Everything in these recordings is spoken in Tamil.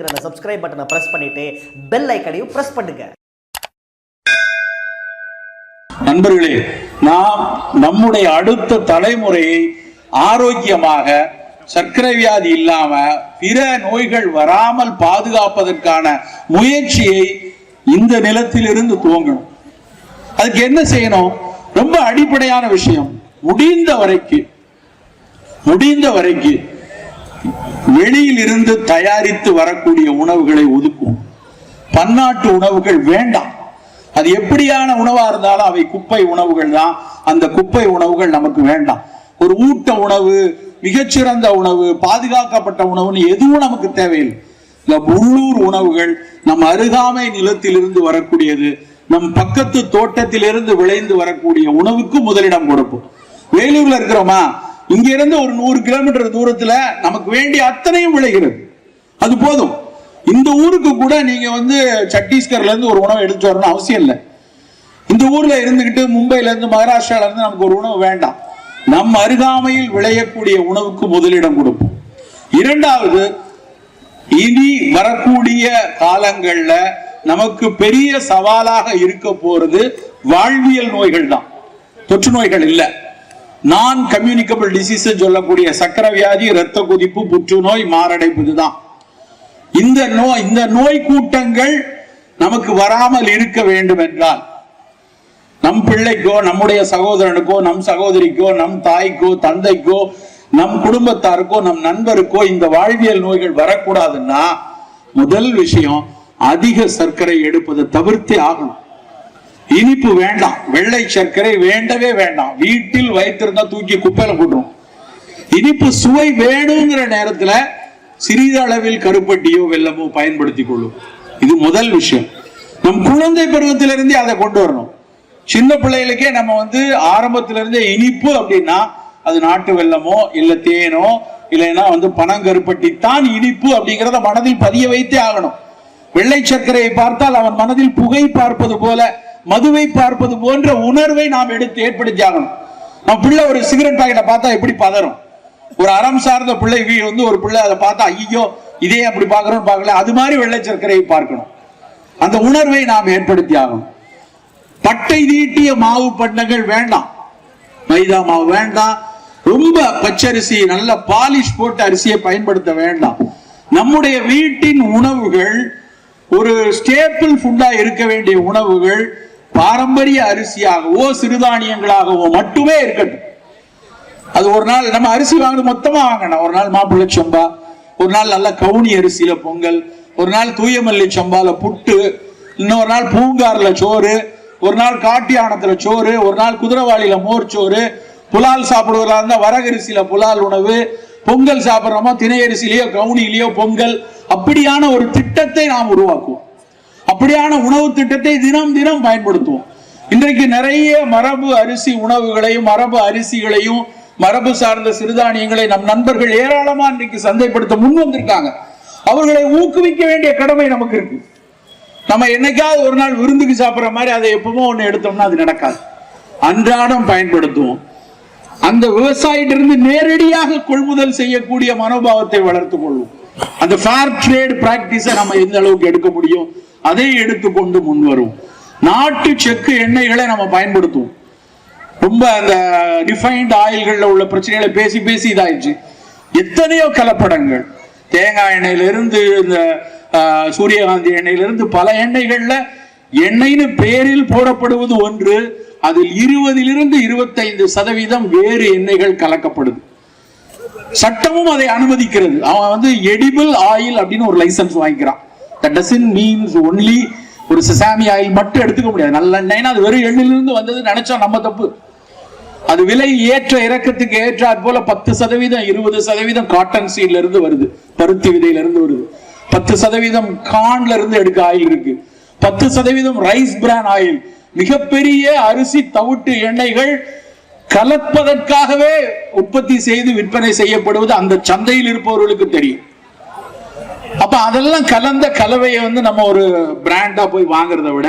அந்த சப்ஸ்கிரைப் பட்டனை பிரஸ் பண்ணிட்டு பெல் ஐக்கனையும் பிரஸ் பண்ணுங்க. நண்பர்களே நாம் நம்முடைய அடுத்த தலைமுறையை ஆரோக்கியமாக சர்க்கரை வியாதி இல்லாம பிற நோய்கள் வராமல் பாதுகாப்பதற்கான முயற்சியை இந்த நிலத்திலிருந்து துவங்கணும். அதுக்கு என்ன செய்யணும்? ரொம்ப அடிப்படையான விஷயம். முடிந்த வரைக்கு முடிந்த வரைக்கு வெளியில் இருந்து தயாரித்து வரக்கூடிய உணவுகளை ஒதுக்கும் பன்னாட்டு உணவுகள் வேண்டாம். அது எப்படியான உணவா இருந்தாலும் அவை குப்பை உணவுகள் தான். அந்த குப்பை உணவுகள் நமக்கு வேண்டாம். ஒரு ஊட்ட உணவு மிகச்சிறந்த உணவு பாதுகாக்கப்பட்ட உணவுன்னு எதுவும் நமக்கு தேவையில்லை. இந்த உள்ளூர் உணவுகள் நம் அருகாமை நிலத்திலிருந்து வரக்கூடியது நம் பக்கத்து தோட்டத்திலிருந்து விளைந்து வரக்கூடிய உணவுக்கு முதலிடம் கொடுப்போம். வேலூர்ல இருக்கிறோமா? இங்க இருந்து ஒரு நூறு கிலோமீட்டர் தூரத்துல நமக்கு வேண்டிய அத்தனையும் விளைகிறது. அது போதும். இந்த ஊருக்கு கூட நீங்க வந்து சத்தீஸ்கர்ல இருந்து ஒரு உணவு எடுத்து வரணும் அவசியம் இல்லை. இந்த ஊர்ல இருந்துகிட்டு மும்பைல இருந்து மகாராஷ்டிரால இருந்து நமக்கு ஒரு உணவு வேண்டாம். நம் அருகாமையில் விளையக்கூடிய உணவுக்கு முதலிடம் கொடுப்போம். இரண்டாவது இனி வரக்கூடிய காலங்கள்ல நமக்கு பெரிய சவாலாக இருக்க போறது வாழ்வியல் நோய்கள் தான் தொற்று நோய்கள் இல்லை. நான் கம்யூனிகபிள் டிசீஸ் சொல்லக்கூடிய சக்கரை வியாதி இரத்த கொதிப்பு புற்றுநோய் மாரடைப்பு இதுதான் இந்த நோய் இந்த நோய் கூட்டங்கள் நமக்கு வராமல் இருக்க வேண்டும் என்றால் நம் பிள்ளைக்கோ நம்முடைய சகோதரனுக்கோ நம் சகோதரிக்கோ நம் தாய்க்கோ தந்தைக்கோ நம் குடும்பத்தாருக்கோ நம் நண்பருக்கோ இந்த வாழ்வியல் நோய்கள் வரக்கூடாதுன்னா முதல் விஷயம் அதிக சர்க்கரை எடுப்பதை தவிர்த்தே ஆகணும். இனிப்பு வேண்டாம். வெள்ளை சர்க்கரை வேண்டவே வேண்டாம். வீட்டில் வைத்திருந்தா தூக்கி குப்பையில போட்டுரும். இனிப்பு சுவை வேணுங்கிற நேரத்துல சிறிதளவில் கருப்பட்டியோ வெல்லமோ பயன்படுத்திக் கொள்ளும். இது முதல் விஷயம். நம் குழந்தை பருவத்திலிருந்தே அதை கொண்டு வரணும். சின்ன பிள்ளைகளுக்கே நம்ம வந்து ஆரம்பத்திலிருந்தே இனிப்பு அப்படின்னா அது நாட்டு வெல்லமோ இல்ல தேனோ இல்லைன்னா வந்து பனங்கருப்பட்டி தான் இனிப்பு அப்படிங்கிறத மனதில் பதிய வைத்தே ஆகணும். வெள்ளை சர்க்கரையை பார்த்தால் அவன் மனதில் புகை பார்ப்பது போல மதுவை பார்ப்பது போன்ற உணர்வை நாம் எடுத்து ஏற்படுத்தி ஆகணும் நம்ம பிள்ளை ஒரு சிகரெட் பாக்கெட்டை பார்த்தா எப்படி பதறும்? ஒரு அறம் சார்ந்த பிள்ளை வீடு வந்து ஒரு பிள்ளை அதை பார்த்தா ஐயோ இதே அப்படி பார்க்கறோம்னு பார்க்கல. அது மாதிரி வெள்ளை சர்க்கரையை பார்க்கணும். அந்த உணர்வை நாம் ஏற்படுத்தி ஆகணும் பட்டை நீட்டிய மாவு பண்டங்கள் வேண்டாம். மைதா மாவு வேண்டாம். ரொம்ப பச்சரிசி நல்ல பாலிஷ் போட்ட அரிசியை பயன்படுத்த வேண்டாம். நம்முடைய வீட்டின் உணவுகள் ஒரு ஸ்டேப்பிள் ஃபுட்டா இருக்க வேண்டிய உணவுகள் பாரம்பரிய அரிசியாகவோ சிறுதானியங்களாகவோ மட்டுமே இருக்கட்டும். அது ஒரு நாள் நம்ம அரிசி வாங்கணும் மொத்தமா வாங்கணும். ஒரு நாள் மாப்பிள்ளை சம்பா ஒரு நாள் நல்ல கவுனி அரிசியில பொங்கல் ஒரு நாள் தூயமல்லி சம்பால புட்டு இன்னொரு நாள் பூங்கார்ல சோறு ஒரு நாள் காட்டியானத்துல சோறு ஒரு நாள் குதிரவாளியில மோர் சோறு புலால் சாப்பிடுவதா இருந்தா வரகரிசியில புலால் உணவு பொங்கல் சாப்பிட்றோமோ திணையரிசிலேயோ கவுனிலேயோ பொங்கல் அப்படியான ஒரு திட்டத்தை நாம் உருவாக்குவோம். அப்படியான உணவு திட்டத்தை தினம் தினம் பயன்படுத்துவோம். இன்றைக்கு நிறைய மரபு அரிசி உணவுகளையும் மரபு அரிசிகளையும் மரபு சார்ந்த சிறுதானியங்களை நம் நண்பர்கள் ஏராளமா இன்றைக்கு சந்தைப்படுத்த முன் வந்திருக்காங்க. அவர்களை ஊக்குவிக்க வேண்டிய கடமை நமக்கு இருக்கு. நம்ம என்னைக்காவது ஒரு நாள் விருந்துக்கு சாப்பிடுற மாதிரி அதை எப்பவுமே ஒண்ணு எடுத்தோம்னா அது நடக்காது. அன்றாடம் பயன்படுத்துவோம். அந்த விவசாயிட்டிருந்து நேரடியாக கொள்முதல் செய்யக்கூடிய மனோபாவத்தை வளர்த்துக் கொள்வோம். அந்த ஃபேர் ட்ரேட் பிராக்டிஸை நம்ம எந்த அளவுக்கு எடுக்க முடியும்? அதை எடுத்துக்கொண்டு முன் வருவோம் நாட்டு செக்கு எண்ணெய்களை நம்ம பயன்படுத்துவோம். ரொம்ப அந்த ரிஃபைன்ட் ஆயில்கள்ல உள்ள பிரச்சனைகளை பேசி பேசி இதாயிடுச்சு. எத்தனையோ கலப்படங்கள். தேங்காய் எண்ணெயிலிருந்து இந்த ஆஹ், சூரியகாந்தி எண்ணெயிலிருந்து பல எண்ணெய்கள்ல எண்ணெய்னு பேரில் போடப்படுவது ஒன்று அதில் இருபதிலிருந்து இருபத்தைந்து சதவீதம் வேறு எண்ணெய்கள் கலக்கப்படுது. சட்டமும் அதை அனுமதிக்கிறது. அவன் வந்து எடிபிள் ஆயில் அப்படின்னு ஒரு லைசன்ஸ் வாங்கிக்கிறான். தட் டசன் மீன்ஸ் ஒன்லி ஒரு செசாமி ஆயில் மட்டும் எடுத்துக்க முடியாது. நல்ல எண்ணெய்னா அது வெறும் எண்ணிலிருந்து வந்தது நினைச்சா நம்ம தப்பு. அது விலை ஏற்ற இறக்கத்துக்கு ஏற்றாற் போல பத்து சதவீதம் இருபது சதவீதம் காட்டன் சீட்ல இருந்து வருது. பருத்தி விதையில இருந்து வருது. பத்து சதவீதம் கான்ல இருந்து எடுக்க ஆயில் இருக்கு. பத்து சதவீதம் ரைஸ் பிரான் ஆயில் மிகப்பெரிய அரிசி தவிட்டு எண்ணெய்கள் கலப்பதற்காகவே உற்பத்தி செய்து விற்பனை செய்யப்படுவது அந்த சந்தையில் இருப்பவர்களுக்கு தெரியும். அப்ப அதெல்லாம் கலந்த கலவையை வந்து நம்ம ஒரு பிராண்டா போய் வாங்குறதை விட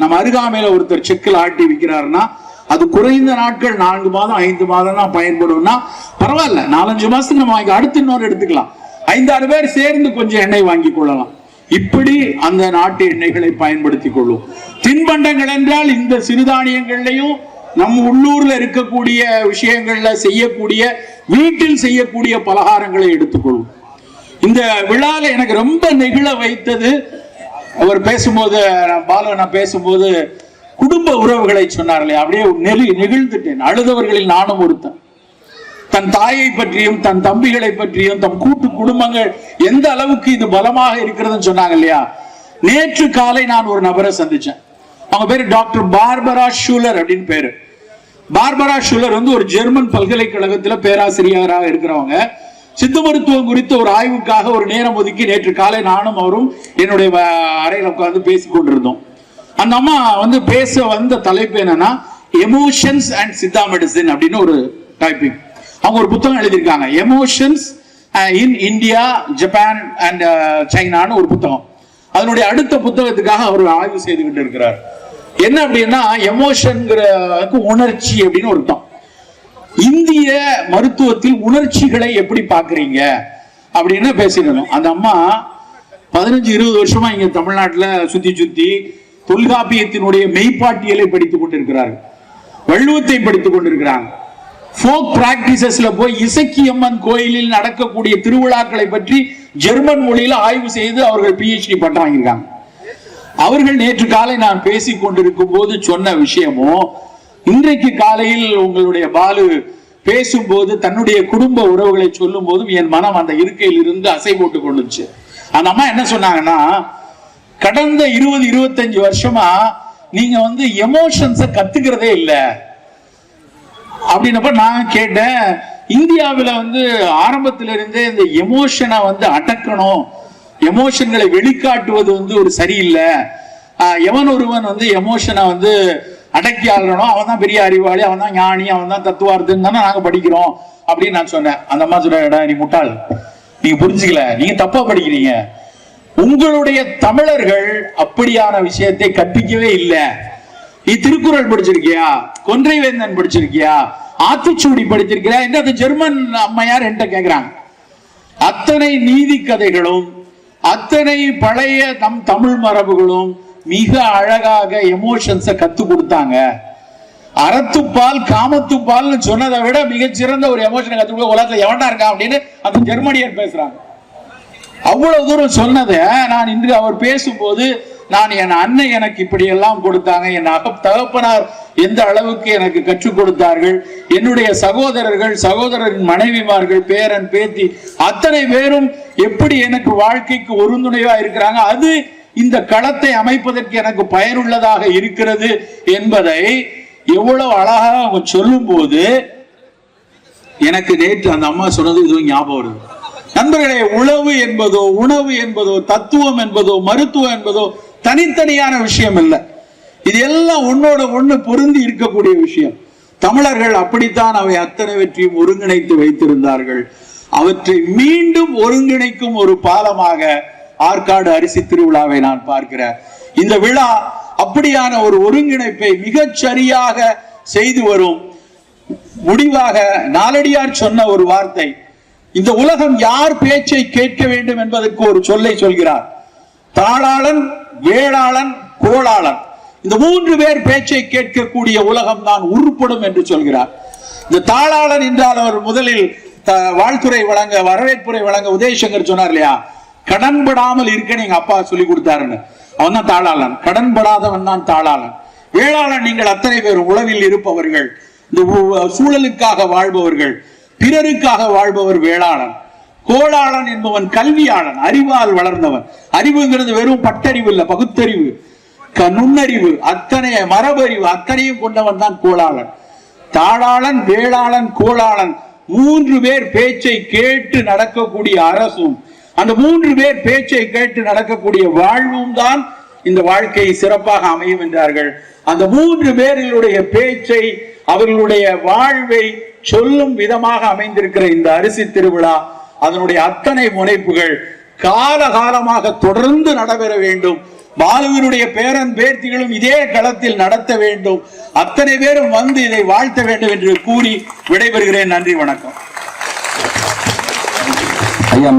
நம்ம அருகாமையில ஒருத்தர் செக்கில் ஆட்டி விற்கிறாருன்னா அது குறைந்த நாட்கள் நான்கு மாதம் ஐந்து மாதம் தான் பயன்படும்னா பரவாயில்ல. நாலஞ்சு மாசத்துக்கு நம்ம வாங்கி அடுத்து இன்னொரு எடுத்துக்கலாம். ஐந்தாறு பேர் சேர்ந்து கொஞ்சம் எண்ணெய் வாங்கி கொள்ளலாம். இப்படி அந்த நாட்டு எண்ணெய்களை பயன்படுத்தி கொள்ளும் தின்பண்டங்கள் என்றால் இந்த சிறுதானியங்கள்லையும் நம் உள்ளூர்ல இருக்கக்கூடிய விஷயங்கள்ல செய்யக்கூடிய வீட்டில் செய்யக்கூடிய பலகாரங்களை எடுத்துக்கொள்ளும் இந்த விழால எனக்கு ரொம்ப நெகிழ வைத்தது. அவர் பேசும்போது நான் பாலு நான் பேசும்போது குடும்ப உறவுகளை சொன்னார்களே அப்படியே நெறி நெகிழ்ந்துட்டேன். அழுதவர்களில் நானும் ஒருத்தன். தன் தாயை பற்றியும் தன் தம்பிகளை பற்றியும் தம் கூட்டு குடும்பங்கள் எந்த அளவுக்கு இது பலமாக இருக்கிறதுன்னு சொன்னாங்க இல்லையா நேற்று காலை நான் ஒரு நபரை சந்திச்சேன். அவங்க பேரு டாக்டர் பார்பரா ஷூலர் அப்படின்னு பேரு. பார்பரா ஷூலர் வந்து ஒரு ஜெர்மன் பல்கலைக்கழகத்துல பேராசிரியராக இருக்கிறவங்க. சித்த மருத்துவம் குறித்த ஒரு ஆய்வுக்காக ஒரு நேரம் ஒதுக்கி நேற்று காலை நானும் அவரும் என்னுடைய வ- உட்கார்ந்து பேசிக் கொண்டிருந்தோம். அந்த அம்மா வந்து பேச வந்த தலைப்பு என்னன்னா எமோஷன்ஸ் அண்ட் சித்தா மெடிசின் அப்படின்னு ஒரு டாபிக் அவங்க ஒரு புத்தகம் எழுதியிருக்காங்க. Emotions in India Japan and சைனான்னு ஒரு புத்தகம். அதனுடைய அடுத்த புத்தகத்துக்காக அவர் ஆய்வு செய்துகிட்டு இருக்கிறார். என்ன அப்படின்னா எமோஷன்ங்கிற உணர்ச்சி அப்படின்னு ஒரு அர்த்தம். இந்திய மருத்துவத்தில் உணர்ச்சிகளை எப்படி பாக்குறீங்க அப்படின்னு பேசிடணும் அந்த அம்மா பதினஞ்சு இருபது வருஷமா இங்க தமிழ்நாட்டுல சுத்தி சுத்தி தொல்காப்பியத்தினுடைய மெய்ப்பாட்டியலை படித்துக் கொண்டிருக்கிறார்கள். வள்ளுவத்தை படித்துக் கொண்டிருக்கிறாங்க. ஃபோக் பிராக்டிசஸ்ல போய் இசக்கியம்மன் கோயிலில் நடக்கக்கூடிய திருவிழாக்களை பற்றி ஜெர்மன் மொழியில ஆய்வு செய்து அவர்கள் பிஹெச்டி பட்டம் வாங்கியிருக்காங்க அவர்கள் நேற்று காலை நான் பேசிக் கொண்டிருக்கும் போது சொன்ன விஷயமும் இன்றைக்கு காலையில் உங்களுடைய பாலு பேசும்போது தன்னுடைய குடும்ப உறவுகளை சொல்லும் போதும் என் மனம் அந்த இருக்கையில் இருந்து அசை போட்டு கொண்டுச்சு. அந்த அம்மா என்ன சொன்னாங்கன்னா கடந்த இருபது இருபத்தஞ்சு வருஷமா நீங்க வந்து எமோஷன்ஸை கத்துக்கிறதே இல்லை. அப்படின்னப்ப நான் கேட்டேன் இந்தியாவில் வந்து ஆரம்பத்துல இருந்தே இந்த எமோஷனை வந்து அடக்கணும். எமோஷன்களை வெளிக்காட்டுவது வந்து ஒரு சரியில்லை. ஆஹ் எவன் ஒருவன் வந்து எமோஷனை வந்து அடக்கி அவன் தான் பெரிய அறிவாளி அவன் தான் ஞானி அவன் தான் தத்துவார்த்துன்னு தானே நாங்க படிக்கிறோம் அப்படின்னு நான் சொன்னேன். அந்த அம்மா சொல்ற நீ முட்டாள். நீங்க புரிஞ்சுக்கல. நீங்க தப்பா படிக்கிறீங்க. உங்களுடைய தமிழர்கள் அப்படியான விஷயத்தை கற்பிக்கவே இல்லை. நீ திருக்குறள் படிச்சிருக்கியா? கொன்றை வேந்தன் படிச்சிருக்கியா? ஆத்திச்சூடி படிச்சிருக்கியா? என்ன அது ஜெர்மன் அம்மையார் என்கிட்ட கேக்குறாங்க. அத்தனை நீதி கதைகளும் அத்தனை பழைய நம் தமிழ் மரபுகளும் மிக அழகாக எமோஷன்ஸ கத்து கொடுத்தாங்க. அறத்துப்பால் காமத்துப்பால்னு சொன்னதை விட மிகச்சிறந்த ஒரு எமோஷனை கத்து கொடுக்க உலகத்துல எவன்டா இருக்கா அப்படின்னு அந்த ஜெர்மனியர் பேசுறாங்க. அவ்வளவு தூரம் சொன்னதை நான் இன்று அவர் பேசும்போது நான் என் அண்ணன் எனக்கு இப்படி எல்லாம் கொடுத்தாங்க. என் அக தகப்பனார் எந்த அளவுக்கு எனக்கு கற்றுக் கொடுத்தார்கள். என்னுடைய சகோதரர்கள் சகோதரரின் மனைவிமார்கள் பேரன் பேத்தி அத்தனை பேரும் எப்படி எனக்கு வாழ்க்கைக்கு ஒருந்துணைவா இருக்கிறாங்க? அது இந்த களத்தை அமைப்பதற்கு எனக்கு பயனுள்ளதாக இருக்கிறது என்பதை எவ்வளவு அழகாக அவங்க சொல்லும் போது எனக்கு நேற்று அந்த அம்மா சொன்னது இதுவும் ஞாபகம் வருது. நண்பர்களே உழவு என்பதோ உணவு என்பதோ தத்துவம் என்பதோ மருத்துவம் என்பதோ தனித்தனியான விஷயம் இல்லை. இது எல்லாம் ஒன்னோட ஒண்ணு பொருந்தி இருக்கக்கூடிய விஷயம். தமிழர்கள் அப்படித்தான் அவை அத்தனை வெற்றியும் ஒருங்கிணைத்து வைத்திருந்தார்கள். அவற்றை மீண்டும் ஒருங்கிணைக்கும் ஒரு பாலமாக ஆற்காடு அரிசி திருவிழாவை நான் பார்க்கிறேன் இந்த விழா அப்படியான ஒரு ஒருங்கிணைப்பை மிகச் சரியாக செய்து வரும். முடிவாக நாலடியார் சொன்ன ஒரு வார்த்தை. இந்த உலகம் யார் பேச்சை கேட்க வேண்டும் என்பதற்கு ஒரு சொல்லை சொல்கிறார். தாளாளன் வேளாளன் கோளாளன். இந்த மூன்று பேர் பேச்சை கேட்கக்கூடிய உலகம் தான் உருப்படும் என்று சொல்கிறார். இந்த தாளாளன் என்றால் அவர் முதலில் வாழ்த்துறை வாழ்த்துரை வழங்க வரவேற்புரை வழங்க உதயசங்கர் சொன்னார் இல்லையா? கடன்படாமல் இருக்க எங்க அப்பா சொல்லி கொடுத்தாருன்னு. அவன் தான் தாளாளன். கடன்படாதவன் தான் தாளாளன். வேளாளன் நீங்கள் அத்தனை பேர் உளவில் இருப்பவர்கள். இந்த சூழலுக்காக வாழ்பவர்கள். பிறருக்காக வாழ்பவர் வேளாளன். கோளாளன் என்பவன் கல்வியாளன் அறிவால் வளர்ந்தவன். அறிவுங்கிறது வெறும் பட்டறிவு இல்ல பகுத்தறிவு. க- நுண்ணறிவு அத்தனை மரபறிவு அத்தனையும் கொண்டவன் தான் கோளாளன் தாளாளன் வேளாளன் கோளாளன் மூன்று பேர் பேச்சை கேட்டு நடக்கக்கூடிய அரசும் அந்த மூன்று பேர் பேச்சை கேட்டு நடக்கக்கூடிய வாழ்வும் தான் இந்த வாழ்க்கை சிறப்பாக அமையும் என்றார்கள். அந்த மூன்று பேர்களுடைய பேச்சை அவர்களுடைய வாழ்வை சொல்லும் விதமாக அமைந்திருக்கிற இந்த அரிசி திருவிழா அதனுடைய அத்தனை முனைப்புகள் காலகாலமாக தொடர்ந்து நடைபெற வேண்டும். பாலுவினுடைய பேரன் பேர்த்திகளும் இதே களத்தில் நடத்த வேண்டும். அத்தனை பேரும் வந்து இதை வாழ்த்த வேண்டும் என்று கூறி விடைபெறுகிறேன். நன்றி வணக்கம். ஐயா